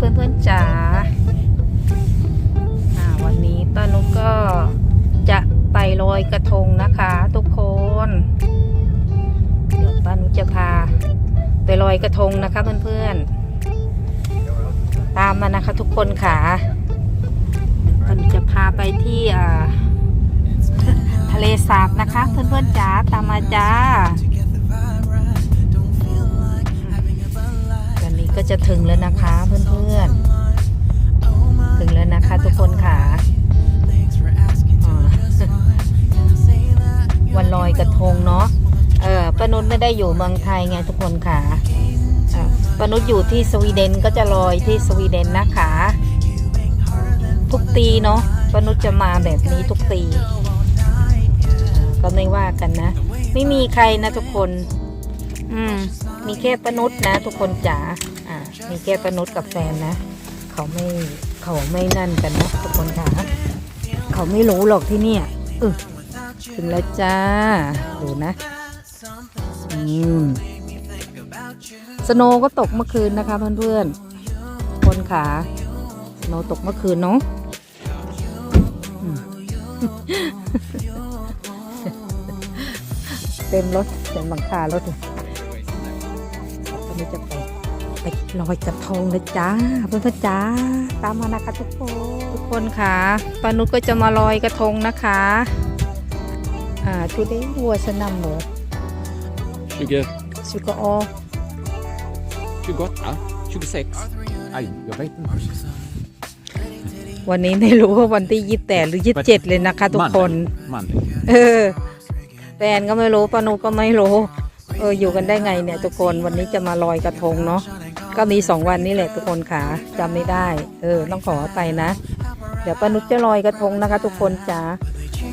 เพื่อนๆจ๋าอ่าวันนี้ป้านุกก็จะไปลอยกระทงนะคะทุกคน เดี๋ยวป้านุกจะพา ไปลอยกระทงนะคะเพื่อนๆ ตามมานะคะทุกคนค่ะป้านุกจะพาไปที่อ่าทะเลสาบนะคะ เพื่อนๆจ๋าตามมาจ้า ก็จะถึงแล้วนะคะเพื่อนๆ ถึงแล้วนะคะทุกคนค่ะ วันลอยกระทงเนาะ เออป้านุชไม่ได้อยู่เมืองไทยไงทุกคนค่ะป้านุชอยู่ที่สวีเดนก็จะลอยที่สวีเดนนะคะ ทุกปีเนาะป้านุชจะมาแบบนี้ทุกปีก็ไม่ว่ากันนะ ไม่มีใครนะทุกคน อืมมีแค่ปนุษนะทุกคนจ๋า มีแค่ปนุษกับแฟนนะ เขาไม่เขาไม่นั่นกันนะทุกคนค่ะ เขาไม่รู้หรอกที่เนี่ยอือถึงแล้วจ้า ดูนะอืมสโนก็ตกเมื่อคืนนะคะเพื่อนๆ คนขาสโนตกเมื่อคืนเนาะเต็มรถเต็มหลังคารถเลยตอนนี้จะไป ลอยกระทงนะจ้าเพื่อนๆจ้าตามมานะคะทุกคนทุกคนค่ะปานุชก็จะมาลอยกระทงนะคะอ่า today was a number 20, สุกออ 28, 26. Aj, jag vet inte. วันนี้ไม่รู้ว่าวันที่ยี่แหรือยี่เจ็ดเลยนะคะ ทุกคน Monday. เออแฟนก็ไม่รู้ปานุชก็ไม่รู้เอออยู่กันได้ไงเนี่ยทุกคนวันนี้จะมาลอยกระทงเนาะ ก็มีสองวันนี้แหละทุกคนค่ะจำไม่ได้ เออ ต้องขอไปนะ เดี๋ยวปานุชจะลอยกระทงนะคะ ทุกคนจ๋า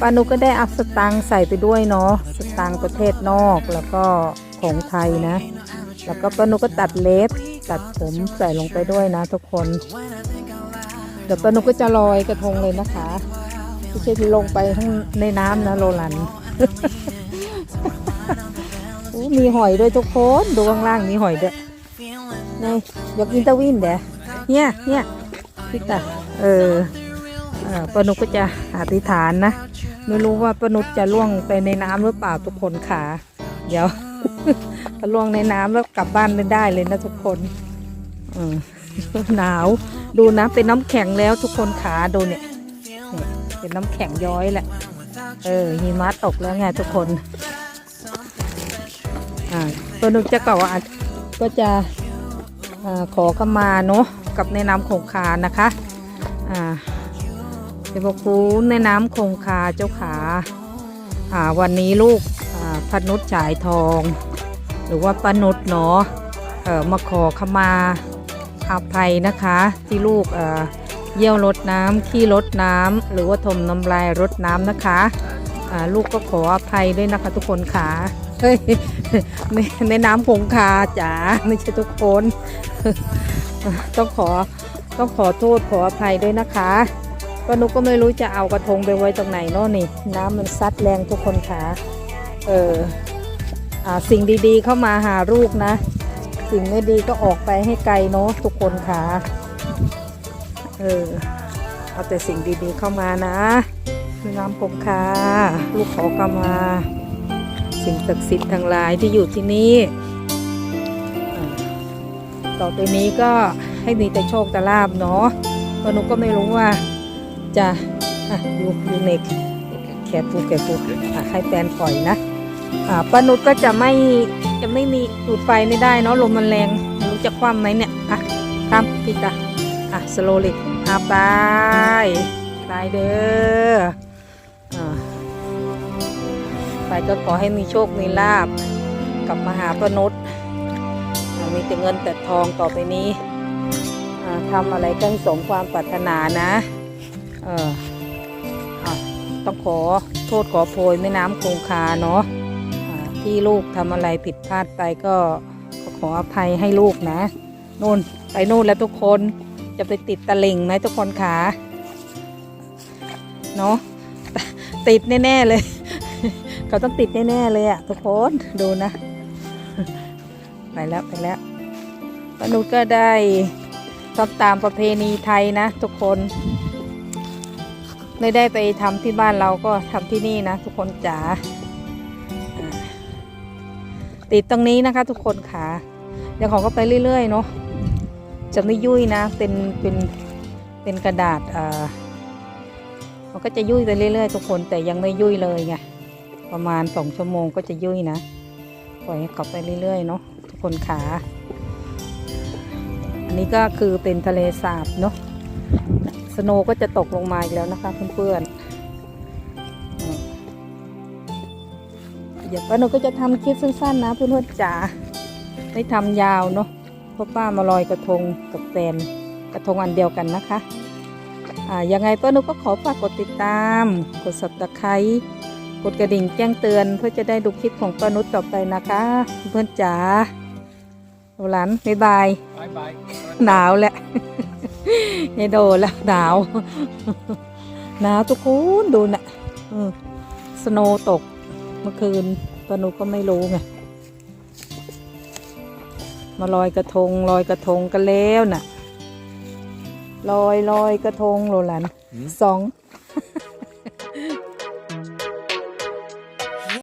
ปานุชก็ได้อัพสตังใส่ไปด้วยเนาะสตังประเทศนอกแล้วก็ของไทยนะ แล้วก็ปานุชก็ตัดเล็บ ตัดผมใส่ลงไปด้วยนะ ทุกคน เดี๋ยวปานุชก็จะลอยกระทงเลยนะคะไม่ใช่ลงไปข้างในน้ำนะโรลันมีหอยด้วยทุกคน ดูข้างล่างมีหอยด้วย นี่ยกอินเตอร์วินเด้เนี่ยเนี่ยพี่ตาเออเออปนุกก็จะอธิษฐานนะ ไม่รู้ว่าปนุกจะล่วงไปในน้ำหรือเปล่าทุกคนขาเดี๋ยวถ้าล่วงในน้ำแล้วกลับบ้านไม่ได้เลยนะทุกคนอหนาวดูนะเป็นน้ำแข็งแล้วทุกคนขาดูเนี่ยเนี่ยเป็นน้ำแข็งย้อยแหละ เออหิมะตกแล้วไงทุกคนอ่าตัวนึกจะเก่าอะก็จะ ขอขมาเนาะกับในน้ำคงคานะคะอ่าเจ้าพระคุณในน้ำคงคาเจ้าขาอ่าวันนี้ลูกอ่าพนุษย์ฉายทอง หรือว่าปนุษย์เนาะเออมาขอขมาอาภัยนะคะ ที่ลูกเอ่อเยี่ยวรดน้ำขี้รดน้ำหรือว่าถมน้ำลายรดน้ำนะคะอ่าลูกก็ขออภัยด้วยนะคะทุกคนค่ะ เฮ้ยในในน้ำคงคาจ๋าไม่ใช่ทุกคน ต้องขอต้องขอโทษขออภัยด้วยนะคะก็นุกก็ไม่รู้จะเอากระทงไปไว้ตรงไหนเนาะนี่ น้ำมันซัดแรงทุกคนค่ะเอออ่าสิ่งดีๆเข้ามาหาลูกนะ สิ่งไม่ดีก็ออกไปให้ไกลเนาะทุกคนค่ะเออเอาแต่สิ่งดีๆเข้ามานะน้ำคงคาลูกขอกำมา สิ่งศักดิ์สิทธิ์ทั้งหลายที่อยู่ที่นี่อ่าต่อไปนี้ก็ให้มีแต่โชคแต่ลาบเนาะเพราะนุก็ไม่รู้ว่าจะอยู่อยู่ในแคปูแคปูให้แฟนปล่อยนะป้านุชก็จะไม่จะไม่มีจุดไฟไม่ได้เนาะลมมันแรงรู้จะคว่ำไหมเนี่ยอะตามพี่ตาอะสโลลิอะไปไปเด้ออ่า ไปก็ขอให้มีโชคมีลาบกลับมาหาปนุษย์มีแต่เงินแต่ทองต่อไปนี้ทำอะไรก็ให้สมความปรารถนานะเอออะต้องขอโทษขอโพยแม่น้ำคงคาเนาะที่ลูกทำอะไรผิดพลาดไปก็ขออภัยให้ลูกนะนู่นไปนู่นแล้วทุกคนจะไปติดตะลิงไหมทุกคนขาเนาะติดแน่ ๆ เลย เขาต้องติดแน่ๆเลยอะทุกคนดูนะ ไปแล้วไปแล้วปนุก็ได้ทำตามประเพณีไทยนะ ทุกคนไม่ได้ไปทำที่บ้านเราก็ทำที่นี่นะ ทุกคนจ๋าอ่าติดตรงนี้นะคะ ทุกคนค่ะ เดี๋ยวของก็ไปเรื่อยๆเนาะจะไม่ยุ่ยนะ เป็นเป็นเป็นกระดาษอ่ามันก็จะยุ่ยไปเรื่อยๆ ทุกคนแต่ยังไม่ยุ่ยเลยไง ประมาณสองชั่วโมงก็จะยุ่ยนะ ปล่อยให้เขาไปเรื่อยๆเนาะทุกคนขา อันนี้ก็คือเป็นทะเลสาบเนาะ สโนก็จะตกลงมาอีกแล้วนะคะเพื่อนๆ เดี๋ยวป้าหนูก็จะทำคลิปสั้นๆนะเพื่อนๆจ๋า ไม่ทำยาวเนาะ เพราะป้ามาลอยกระทงกับแฟนกระทงอันเดียวกันนะคะ อ่า ยังไงป้าหนูก็ขอฝากกดติดตาม กด subscribe กดกระดิ่งแจ้งเตือนเพื่อจะได้ดูคลิปของป้านุชต่อไปนะคะ เพื่อนๆจ๋าเอาหลานบ๊ายบาย Bye bye. หนาวแหละยายโดนแล้วหนาว หนาวทุกคนดูนะ่ะอืมสโนว์ตกเมื่อคืนปานุก็ไม่รู้ไงมาลอยกระทงลอยกระทงกันแล้วน่ะลอยลอยกระทงโรลันอืมสอง